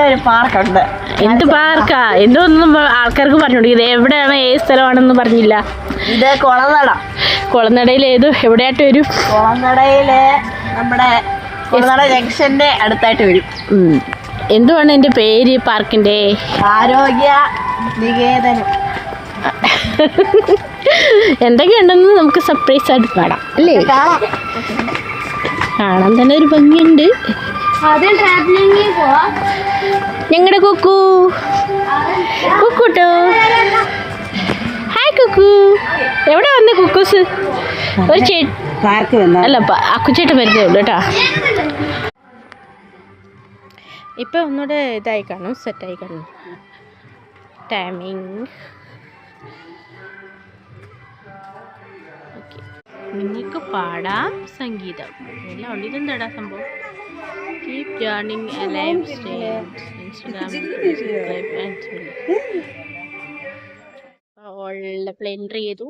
പാർക്കുണ്ട്. എന്ത് പാർക്കാ? എന്തോന്നും ആൾക്കാർക്ക് പറഞ്ഞോളൂ ഇത് എവിടെയാണ് ഏത് സ്ഥലമാണെന്ന് പറഞ്ഞില്ല. ഇത് കുളനട. കുളനടയിൽ ഏത് എവിടെയായിട്ട് വരും? കുളനടയിൽ നമ്മുടെ കുളനട ജംഗ്ഷന്റെ അടുത്തായിട്ട് വരും. എന്തുവാണ് എന്റെ പേര് പാർക്കിന്റെ ആരോഗ്യ നികേതനം. എന്തൊക്കെയുണ്ടെന്ന് നമുക്ക് സർപ്രൈസ് ആയിട്ട് കാണാം അല്ലേ? കാണാം. കാണാൻ തന്നെ ഒരു ഭംഗിയുണ്ട്. ആദ്യം ട്രാവലിംഗിൽ പോവാം ഞങ്ങളുടെ കുക്കു. കുക്കുട്ടോ. ഹായ് കുക്കു. എവിടെ വന്ന് കുക്കൂസ്? ഒരു ചേ പാർക്ക് വന്ന. അല്ല അക്കുച്ചേട്ടൻ വരുന്നേ ഉള്ളൂ കേട്ടോ. ഇപ്പം ഒന്നുകൂടെ ഇതായി കാണും സെറ്റായി കാണും. ടൈമിങ് നിങ്ങൾക്ക് പാടാം സംഗീതം. എല്ലാം ഉണ്ട് ഇതെന്താടാ സംഭവം? Keep journeying alive and all entry ചെയ്തു.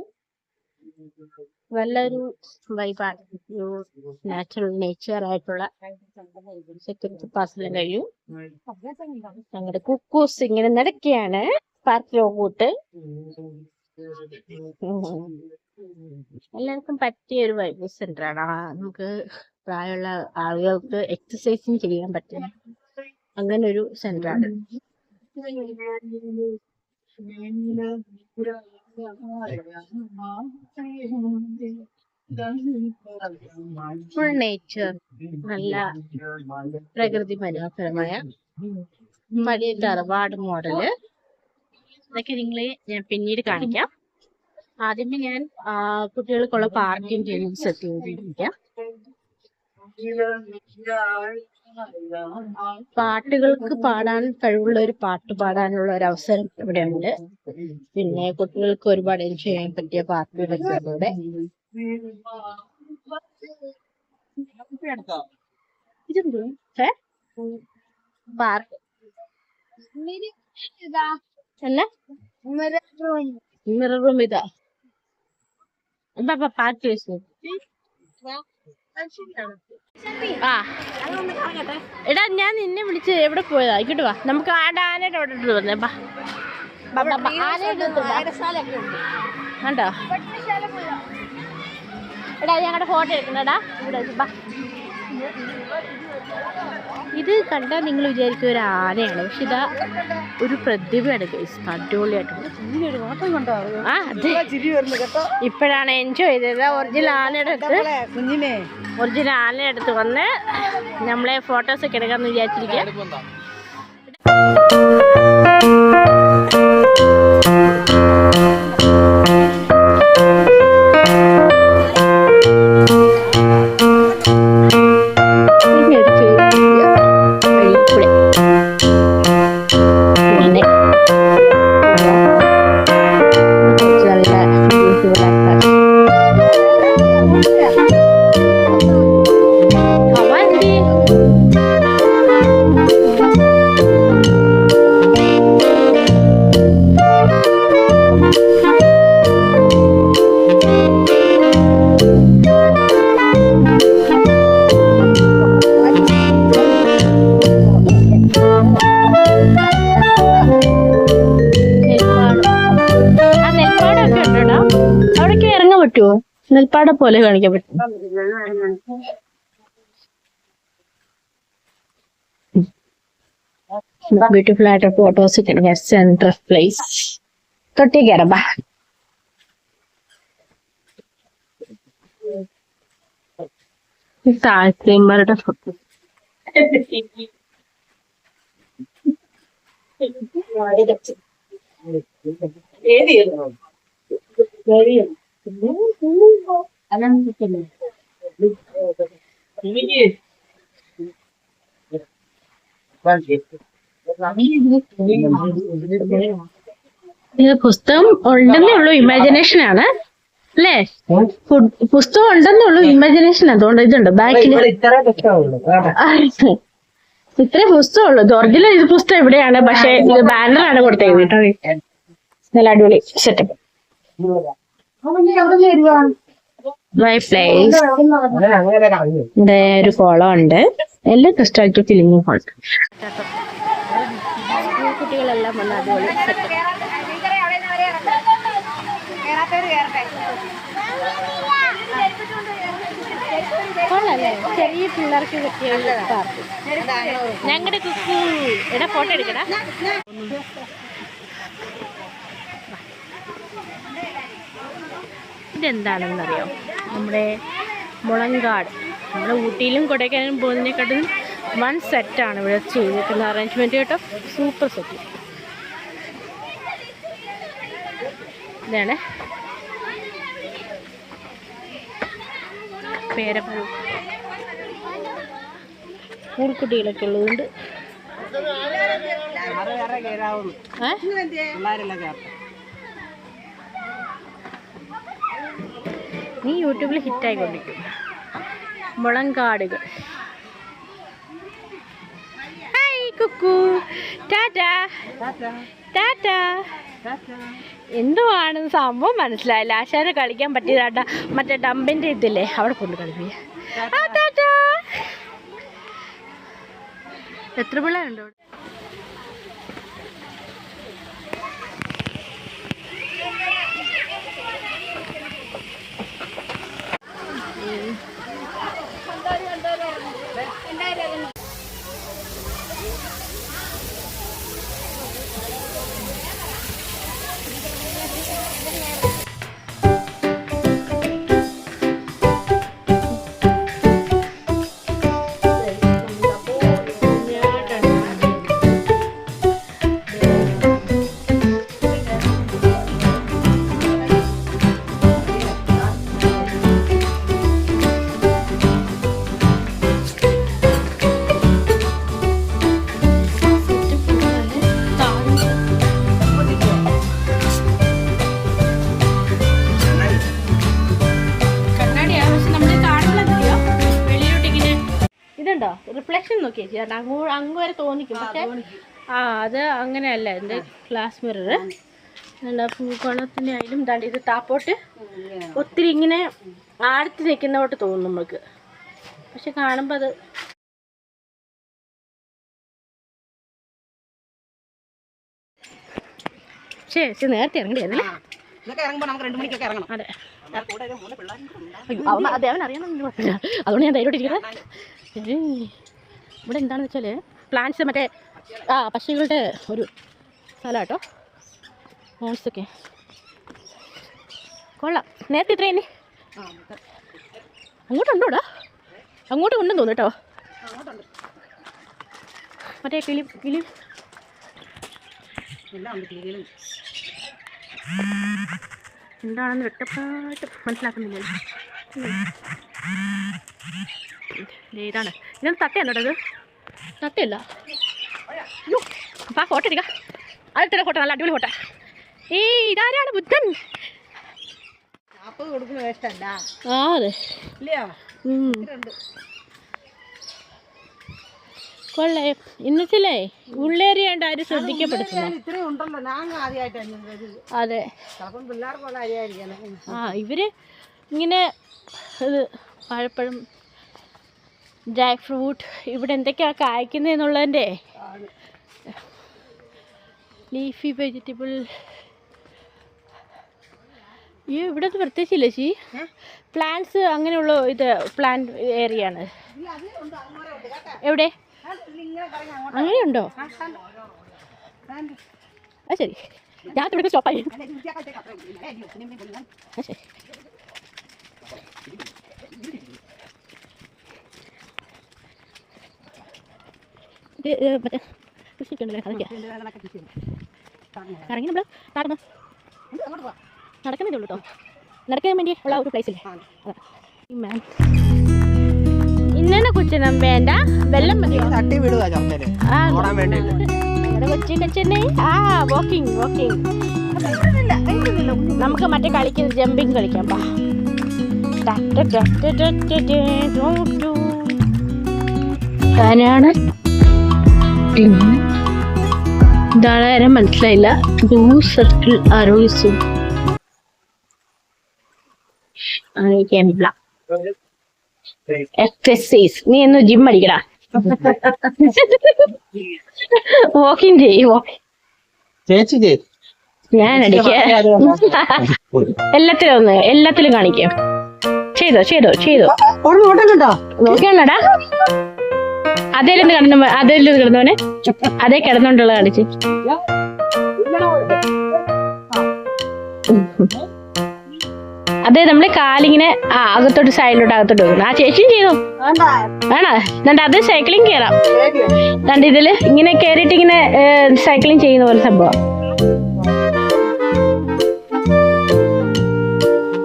നല്ലൊരു വൈബാണ് നാച്ചുറൽ നേച്ചർ ആയിട്ടുള്ള സെക്യൂരിറ്റി പാസ്സെല്ലാം കഴിയും. ഞങ്ങളുടെ കുക്കൂസ് ഇങ്ങനെ നടക്കുകയാണ് പാർക്കിലോട്ട് എല്ലാവർക്കും പറ്റിയ ഒരു വൈബ് സെന്റർ ആണ്. നമുക്ക് പ്രായമുള്ള ആളുകൾക്ക് എക്സസൈസും ചെയ്യാൻ പറ്റും. അങ്ങനെ ഒരു സെന്റർ ആണ്. ഫുൾ നേച്ചർ നല്ല പ്രകൃതി മനോഹരമായ പഴയ തറവാട് മോഡൽ ഇതൊക്കെ നിങ്ങളെ ഞാൻ പിന്നീട് കാണിക്കാം. ആദ്യമേ ഞാൻ കുട്ടികൾക്കുള്ള പാർക്കിംഗ് സെറ്റ് ചെയ്തിരിക്കാം പാട്ടുകൾക്ക് പാടാൻ കഴിവുള്ള ഒരു പാട്ട് പാടാനുള്ള ഒരു അവസരം ഇവിടെ ഉണ്ട് പിന്നെ കുട്ടികൾക്ക് ഒരുപാട് എൻജോയ് ചെയ്യാൻ പറ്റിയ പാട്ടുകളൊക്കെ ഇവിടെ ഇതെന്തോ? ഏ? പാർക്ക്. മിറർ റൂം ഇതാ. പാട്ട് ചോദിച്ചു ആ. എടാ ഞാൻ നിന്നെ വിളിച്ച് എവിടെ പോയതാ? ഇങ്ങോട്ട് വാ. നമുക്ക് ആടെ ആനയുടെ അവിടെ ഇട്ട് വന്നേ. ബാ. കണ്ടോ? എടാ ഞങ്ങളുടെ ഫോട്ടോ എടുക്കണടാ ഇവിടെ ബാ. ഇത് കണ്ടാൽ നിങ്ങൾ വിചാരിക്കും ഒരു ആനയാണ്. പക്ഷെ ഇതാ ഒരു പ്രതിഭയാണ് ഗൈസ് അടിപൊളിയായിട്ട് ഇപ്പോഴാണ് എൻജോയ് ചെയ്തത്. ഒറിജിനൽ ആനയുടെ അടുത്ത്. ഒറിജിനൽ ആനയുടെ അടുത്ത് വന്ന് നമ്മളെ ഫോട്ടോസ് ഒക്കെ എടുക്കാമെന്ന് വിചാരിച്ചിരിക്കുക നെൽപ്പാടം പോലെ കാണിക്കാൻ പറ്റും. ബ്യൂട്ടിഫുൾ ആയിട്ട് ഫോട്ടോസ് സെൻട്രൽ പ്ലേസ് തൊട്ടി കയറബാ താഴ്ത്തേമാരുടെ ഫോട്ടോ ഇത് പുസ്തകം ഉണ്ടെന്നേ ഉള്ളൂ ഇമാജിനേഷൻ ആണ്. അല്ലേ? പുസ്തകം ഉണ്ടെന്നേ ഉള്ളൂ ഇമാജിനേഷൻ അതുകൊണ്ട് ഇതുണ്ട്. ബാക്കിൽ ഇത്രേ പുസ്തകമുള്ളൂ ഇത് ഒറിജിനൽ ഇത് പുസ്തകം ഇവിടെയാണ്. പക്ഷെ ഇത് ബാനറാണ് കൊടുത്തേക്കുന്നത്. കേട്ടോ നല്ല അടിപൊളി സെറ്റപ്പ് മൈ പ്ലേസ് ഇവിടെ ഒരു കുളം ഉണ്ട്. എല്ലാം ക്രിസ്റ്റാലിറ്റി ഫിലിമിംഗ് ഹോൾ കുട്ടികളെല്ലാം വന്ന് അടിപൊളി സെറ്റ് കൊള്ളല്ലേ? ചെറിയ പിള്ളേർക്ക് പറ്റിയ പാർക്ക് ഞങ്ങളുടെ കുക്കു എടാ ഫോട്ടോ എടുക്കടാ. ഇതെന്താണെന്നറിയോ? നമ്മുടെ മുളങ്കാട്. നമ്മുടെ ഊട്ടിയിലും കൊടൈക്കനാലും പോകുന്നതിനെക്കാട്ടും വൺ സെറ്റാണ് ഇവിടെ ചെയ്തിരിക്കുന്ന അറേഞ്ച്മെന്റ് കേട്ടോ. സൂപ്പർ സെറ്റ് ഇതാണ്. പേരപ്പൂ സ്കൂൾ കുട്ടികളൊക്കെ ഉള്ളതുകൊണ്ട് ഏ? നീ യൂട്യൂബിൽ ഹിറ്റായിക്കൊണ്ടിരിക്കും മുളങ്കാടുകൾ. ഹായ് കുക്കു. ടാറ്റാ ടാറ്റാ എന്തുവാണ് സംഭവം മനസ്സിലായില്ല. ആശാനെ കളിക്കാൻ പറ്റിയതാട്ട മറ്റേ ഡമ്പിന്റെ ഇതില്ലേ? അവിടെ കൊണ്ട് കളിപ്പിക്കുക എത്ര പിള്ളേരുണ്ട് നോക്കി അങ്ങ് അങ്ങ് വരെ തോന്നിക്കും. പക്ഷെ ആ അത് അങ്ങനെയല്ല. എന്റെ ഗ്ലാസ് മിറർ എന്താ പൂക്കോണത്തിന്റെ ആയാലും ദാണ്ട് ഇത് താപ്പോട്ട് ഒത്തിരി ഇങ്ങനെ ആഴത്തി നിൽക്കുന്നതോട്ട് തോന്നും നമുക്ക് പക്ഷെ കാണുമ്പോൾ അത് ശരി നേരത്തെ ഇറങ്ങിയതല്ലേ അതെ. അയ്യോ, അവൻ അതുകൊണ്ട് ഞാൻ ധൈര്യമായിട്ടിരിക്കുന്നത്. ഇവിടെ എന്താണെന്ന് വെച്ചാൽ പ്ലാന്റ്സ് മറ്റേ ആ പക്ഷികളുടെ ഒരു സ്ഥലം കേട്ടോ ഹോൺസൊക്കെ കൊള്ളാം. നേരത്തെ ഇത്ര തന്നെ. അങ്ങോട്ടുണ്ടോടാ അങ്ങോട്ട് കൊണ്ടെന്ന് തോന്നുന്നു കേട്ടോ. മറ്റേ കിളി കിളി. എന്താണെന്ന് വ്യക്തമായിട്ട് മനസ്സിലാക്കുന്നില്ല. ഇതാണ്. ഇതൊന്നും തട്ടയല്ല കേട്ടോ ഇത് തട്ടയല്ല അയ്യോ അപ്പം ആ ഫോട്ടോ എടുക്കാം. അടുത്തിടെ ഫോട്ടോ നല്ല അടിപൊളി ഫോട്ടോ. ഈ ഇതാരാണ് ബുദ്ധൻ? ആ അതെ. കൊള്ളേ. ഇന്നത്തില്ലേ ഉള്ളേരിയാണ്ട് ആരും ശ്രദ്ധിക്കപ്പെടുത്തുന്നു അതെ. ആ ഇവർ ഇങ്ങനെ ഇത് വാഴപ്പഴം ജാക്ക് ഫ്രൂട്ട് ഇവിടെ എന്തൊക്കെയാണ് കായ്ക്കുന്നതെന്നുള്ളതിന്റെ ലീഫി വെജിറ്റബിൾ ഈ ഇവിടെ പ്രത്യേകിച്ചില്ല ചീ പ്ലാന്റ്സ് അങ്ങനെയുള്ള ഇത് പ്ലാന്റ് ഏരിയ ആണ്. എവിടെ? അങ്ങനെയുണ്ടോ ആ ശരി. ഞാൻ ഇവിടെ സ്റ്റോപ്പായി ആ ശരി. ഇത് മറ്റേ കൃഷിയൊക്കെ ഉണ്ടല്ലേ അതൊക്കെയാ ഇറങ്ങി നമ്മൾ നടന്നു നടക്കുന്നതേ ഉള്ളൂ കേട്ടോ നടക്കാൻ വേണ്ടി ഉള്ള ഒരു പ്ലേസില്ലേ മാം ഇന്നെ കൊച്ചിനം വേണ്ട വെള്ളം തട്ടി വിടുക കൊച്ചി കൊച്ചനെ ആ വാക്കിംഗ് വാക്കിംഗ് നമുക്ക് മറ്റേ കളിക്കുന്ന ജമ്പിങ് കളിക്കാം പാ ആരാണ് ഇതാരും മനസ്സിലായില്ല. ബ്ലൂ സർക്കിൾ ആരോഗ്യസു എക്സസൈസ്. നീ ഒന്ന് ജിം അടിക്കടാ വാക്കിംഗ് ചെയ്യും walking. ചേച്ചി ഞാൻ അടിക്ക എല്ലാത്തിലും ഒന്ന് എല്ലാത്തിലും കാണിക്കാം. ചെയ്തോ ചെയ്തോ ചെയ്തോ. നോക്കിയാണടാ? അതേലും കിടന്നു അതേലും കിടന്നവനെ. അതേ കിടന്നോണ്ടുള്ള കളിച്ച് അതെ നമ്മൾ കാലിങ്ങനെ ആ അകത്തോട്ട് സൈഡിലോട്ട് അകത്തോട്ട് വെക്കണം ആ ചേച്ചിയും ചെയ്തു. വേണോ? എന്നിട്ട് അത് സൈക്ലിംഗ് കയറാം എന്നിട്ട് ഇതിൽ ഇങ്ങനെ കയറിയിട്ട് ഇങ്ങനെ സൈക്ലിംഗ് ചെയ്യുന്ന പോലെ സംഭവം.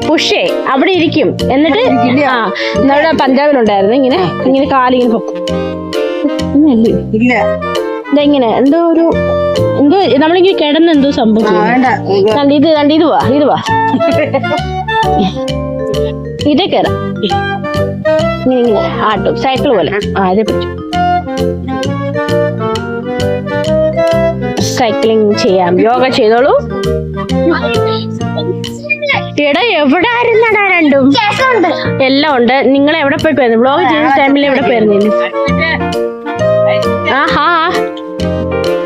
പുഷേ അവിടെ ഇരിക്കും. എന്നിട്ട് ആ നമ്മുടെ പഞ്ചാബിലുണ്ടായിരുന്നു. ഇങ്ങനെ ഇങ്ങനെ കാലിങ്ങനെ പൊക്കും. ഇങ്ങനല്ലേ? ഇല്ല. ഇതെങ്ങനെ എന്തോ ഒരു എന്തോ നമ്മളിങ്ങനെ കിടന്ന് എന്തോ സംഭവം ഇത് കണ്ട് ഇത് വാ ഇത് വാ. ഇതേ കയറാം ഇങ്ങനെ ഇങ്ങനെ. ആട്ടും സൈക്കിൾ പോലെ. ആ ഇതേ പറ്റും സൈക്ലിംഗ് ചെയ്യാം. യോഗ ചെയ്തോളൂ. എടാ എവിടെ ആയിരുന്നടാ രണ്ടും എല്ലാം ഉണ്ട്. നിങ്ങൾ എവിടെ പോയി പോയിരുന്നു? ബ്ലോഗ് ചെയ്യുന്ന ടൈമിൽ എവിടെ പോയിരുന്നു? ആഹാ.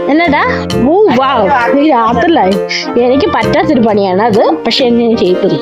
എന്നടാ? ഓ വാവ്. ഈ രാത്രിലായി. എനിക്ക് പറ്റാത്തൊരു പണിയാണ് അത് പക്ഷെ എന്നെ ചെയ്തത്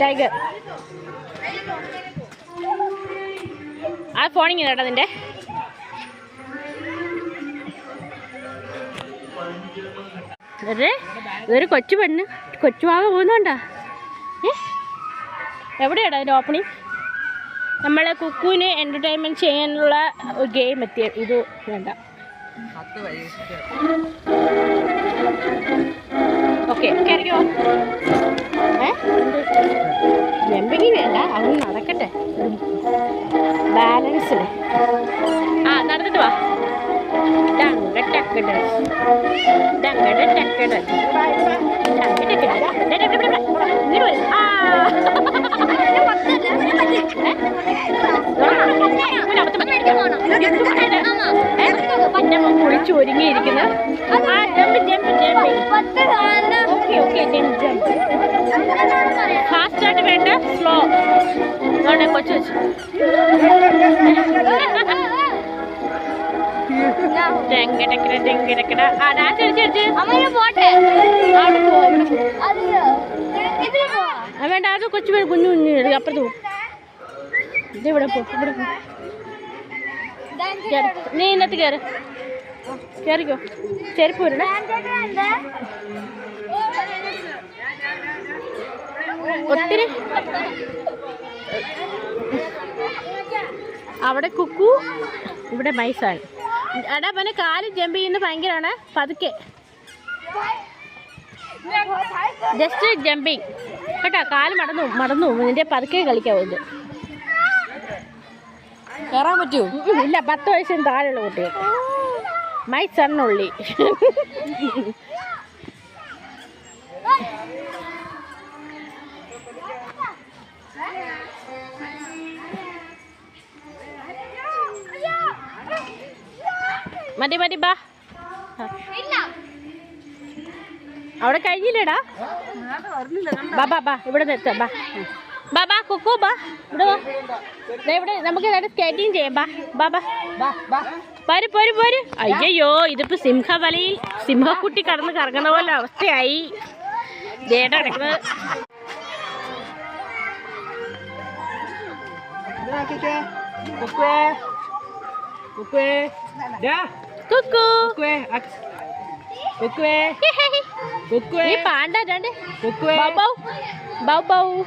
ടൈഗർ ആ ഫോണിങ് കേട്ടോ നിന്റെ. ഇതൊരു കൊച്ചു പെണ്ണ്. കൊച്ചുവാക പോകുന്നുണ്ടാ? ഏ? എവിടെയാടാ അതിന്റെ ഓപ്പണിങ് നമ്മളെ കുക്കുവിന് എന്റർടൈൻമെന്റ് ചെയ്യാനുള്ള ഗെയിം എത്തിയ ഇത് വേണ്ട. ഓക്കെ കയറിക്കോ ജമ്പിങ് വേണ്ട അവൻ നടക്കട്ടെ. ബാലൻസ് ആ നടന്നിട്ട് വാ. ഡങ്ക ടക്കട. ഇങ്ങോട്ട് ആ. പറ്റി. ഏ? എന്റെ മോൻ കുളിച്ച് ഒരുങ്ങിയിരിക്കുന്ന. ആ jump jump jump okay okay jump jump. ഫാസ്റ്റായിട്ട് വേണ്ട സ്ലോ. വേണ്ട കൊച്ചു വെച്ചു ആ ഡാൻസ് അവിടെ പോ വേണ്ട അത് കൊച്ചു പേര് കുഞ്ഞു കുഞ്ഞു അപ്പുറത്ത് പോ. ഇത് ഇവിടെ പോ ഇവിടെ പോ. നീ ഇന്നത്തെ കയറി കയറിക്കോ ചെരുപ്പ് ഒത്തിരി. അവിടെ കുക്കു ഇവിടെ മൈസാണ് എടാ പിന്നെ കാൽ ജമ്പ് ചെയ്യുന്ന ഭയങ്കരമാണ്. പതുക്കെ. ജസ്റ്റ് ജമ്പിങ് കേട്ടോ കാൽ മടന്നു മടന്നു. നിന്റെ പതുക്കെ കളിക്കാവൂ ഇത്. കയറാൻ പറ്റൂ? ഉം, ഇല്ല പത്ത് വയസ്സിന് താഴെയുള്ള കുട്ടികൾ. മൈ സണ്ണുള്ളി മതി മതി ബാ. അവിടെ കഴിഞ്ഞില്ലേടാ? ബാ ബാ ബാ ഇവിടെ നിർത്താം ബാ. ബാ ബാ കുക്കു ബാ. ഇവിടെ വാ. ഇവിടെ നമുക്ക് ഇവിടെ സ്കേറ്റിംഗ് ചെയ്യാം. ബാ ബാ ബാ. പോര് പോര് പോര്. അയ്യോ ഇതിപ്പോ സിംഹ വലയിൽ സിംഹക്കുട്ടി കടന്ന് കറങ്ങുന്ന പോലെ അവസ്ഥയായി. ജേട്ട കിടക്കുന്നത് ഈ പാണ്ട രണ്ട്. ബൗ. ബൗ ബൗ.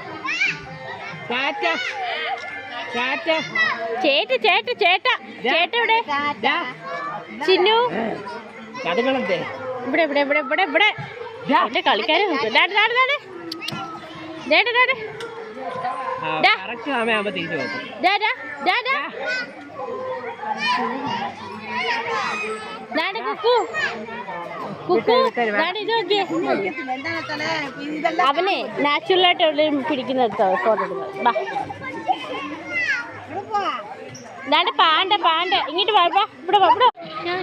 ചേട്ട ചേട്ട ചേട്ട. ചേട്ട ഇവിടെ ചിന്നു. ഇവിടെ ഇവിടെ ഇവിടെ ഇവിടെ ഇവിടെ. എന്റെ കളിക്കാരെ കുക്കു. അവനെ നാച്ചുറൽ ആയിട്ട് എവിടെയും പിടിക്കുന്നിടത്തോ ഫോട്ടോ എടുക്കുന്നത് ബാ. Panda panda. ഇങ്ങോട്ട് വാ ഇവിടെ ഇവിടെ. ഞാൻ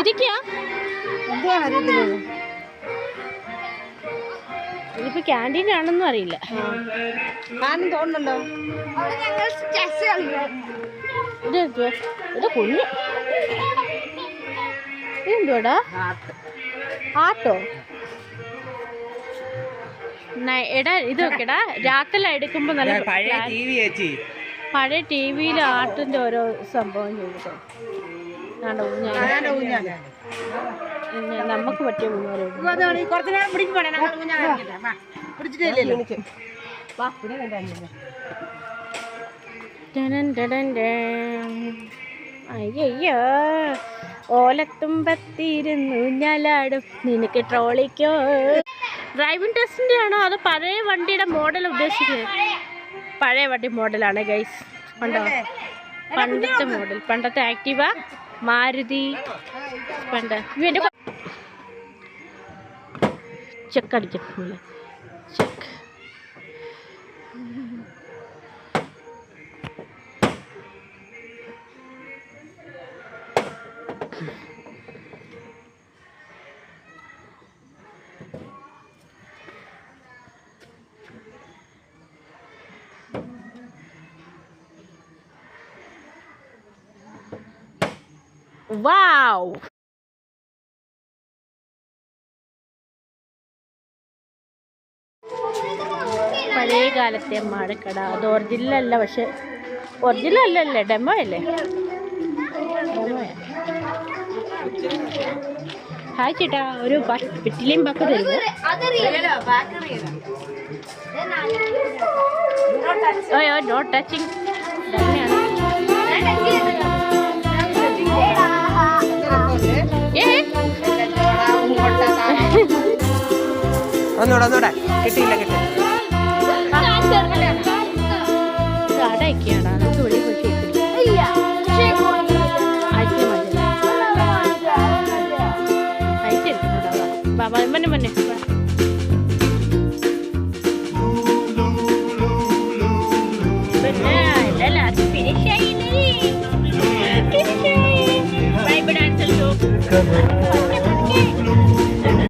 ഇരിക്കാ? ഇതിപ്പോ ക്യാന്റീൻ ആണെന്നും അറിയില്ല. ഞാനും തോന്നല്ലോ ഇത്? ഇത് കുഞ്ഞ്. ഇതെന്തുവാടാ? ആട്ടോ. എടാ ഇത് നോക്കെടാ രാത്രി എടുക്കുമ്പോ നല്ല പഴയ ടി വിയിൽ ആട്ടിന്റെ ഓരോ സംഭവം. നമുക്ക് പറ്റിയ ഊഞ്ഞാൽ ഓലത്തുമ്പത്തിരുന്നു ഞാലാടും. നിനക്ക് ട്രോളിക്കോ? ഡ്രൈവിംഗ് ടെസ്റ്റിന്റെ ആണോ അത് പഴയ വണ്ടിയുടെ മോഡൽ ഉദ്ദേശിക്കുന്നത്? പഴയ വണ്ടി മോഡലാണ് ഗൈസ് കണ്ടോ? പണ്ടത്തെ മോഡൽ പണ്ടത്തെ ആക്റ്റീവ മാരുതി. പണ്ട്. ഇവന്റെ എന്റെ Wow! പഴയ കാലത്തെ മഴക്കട അത് ഒറിജിനൽ അല്ല പക്ഷെ ഒറിജിനൽ അല്ലല്ലേ ഡെമോ അല്ലേ. ഹായ് ചേട്ടാ ഒരു പെറ്റിലെയും പാക്ക് തരുമോ? ഓ നോ ടച്ചിങ് ഒന്നൂടെ ഒന്നൂടെ. കിട്ടിയില്ല കിട്ടില്ല Come നമുക്ക്